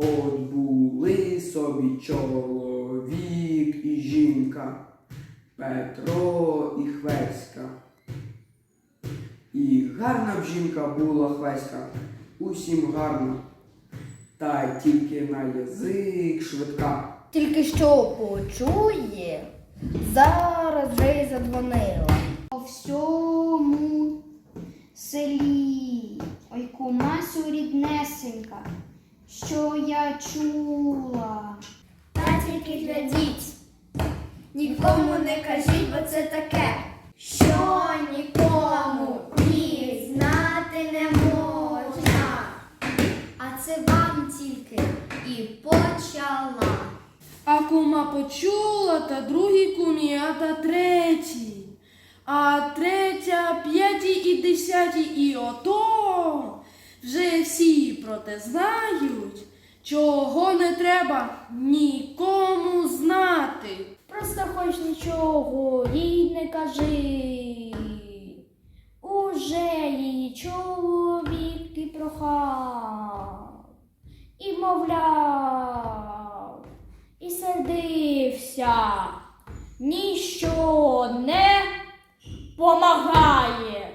От були собі чоловік і жінка, Петро і Хвеська. І гарна б жінка була Хвеська, усім гарна, та тільки на язик швидка. Тільки що почує, зараз вже й задзвонила. По всьому селі, ой кумасю ріднесенька, що я чула. Та тільки глядіть, нікому не кажіть, бо це таке, що нікому ні знати не можна. А це вам тільки і почала. А кума почула, та другій кумі, а та третій. А третя, п'ятій і десятій, і ото всі про те знають, чого не треба нікому знати. Просто хоч нічого їй не кажи. Уже її чоловік ти прохав і мовляв, і сердився, ніщо не помагає.